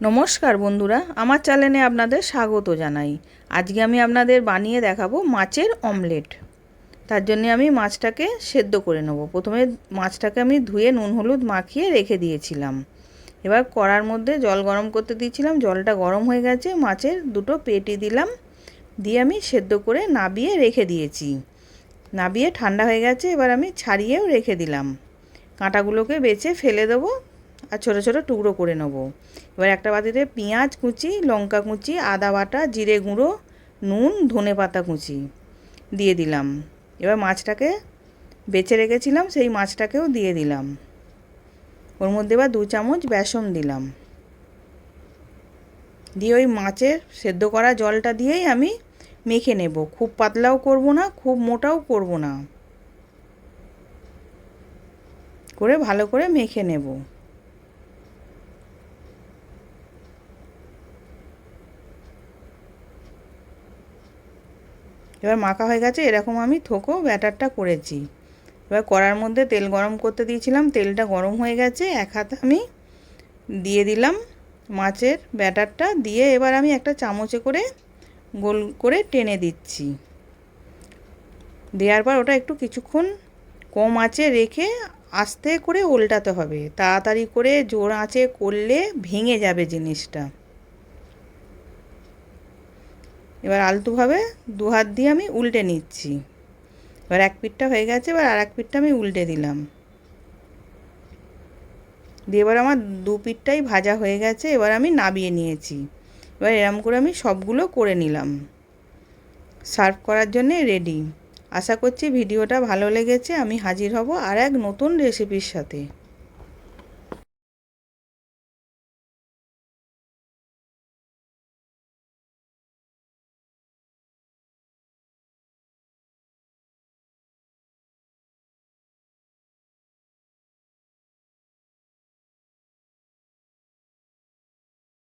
নমস্কার বন্ধুরা, আমার চ্যানেলে আপনাদের স্বাগত জানাই। আজকে আমি আপনাদের বানিয়ে দেখাবো মাছের অমলেট। তার জন্য আমি মাছটাকে সেদ্ধ করে নেব। প্রথমে মাছটাকে আমি ধুয়ে নুন হলুদ মাখিয়ে রেখে দিয়েছিলাম। এবার কড়ার মধ্যে জল গরম করতে দিয়েছিলাম, জলটা গরম হয়ে গেছে, মাছের দুটো পেটি দিলাম, দিয়ে আমি সেদ্ধ করে নাবিয়ে রেখে দিয়েছি। নাবিয়ে ঠান্ডা হয়ে গেছে, এবার আমি ছাড়িয়েও রেখে দিলাম। কাঁটাগুলোকে বেছে ফেলে দেবো আর ছোটো ছোটো টুকরো করে নেব। এবার একটা বাটিতে পেঁয়াজ কুচি, লঙ্কা কুচি, আদা বাটা, জিরে গুঁড়ো, নুন, ধনে পাতা কুচি দিয়ে দিলাম। এবার মাছটাকে বেছে রেখেছিলাম, সেই মাছটাকেও দিয়ে দিলাম। ওর মধ্যে এবার দু চামচ বেসন দিলাম। দিয়ে ওই মাছের সেদ্ধ করা জলটা দিয়েই আমি মেখে নেব। খুব পাতলাও করব না, খুব মোটাও করব না। করে ভালো করে মেখে নেব। এবার মাখা হয়ে গেছে, এরকম আমি থোকো ব্যাটারটা করেছি। এবার কড়ার মধ্যে তেল গরম করতে দিয়েছিলাম, তেলটা গরম হয়ে গেছে, এক হাতে আমি দিয়ে দিলাম মাছের ব্যাটারটা, দিয়ে এবার আমি একটা চামচে করে গোল করে টেনে দিচ্ছি। দেওয়ার পর ওটা একটু কিছুক্ষণ কম আঁচে রেখে আস্তে করে উল্টাতে হবে। তাড়াতাড়ি করে জোর আঁচে করলে ভেঙে যাবে জিনিসটা। এবার আলতুভাবে দু হাত দিয়ে আমি উল্টে নিচ্ছি। এবার এক পিঠটা হয়ে গেছে, এবার আর এক পিঠটা আমি উল্টে দিলাম। দিয়ে এবার আমার দু পিঠটাই ভাজা হয়ে গেছে, এবার আমি নাবিয়ে নিয়েছি। এবার এরম করে আমি সবগুলো করে নিলাম। সার্ভ করার জন্যে রেডি। আশা করছি ভিডিওটা ভালো লেগেছে, আমি হাজির হব আর এক নতুন রেসিপির সাথে।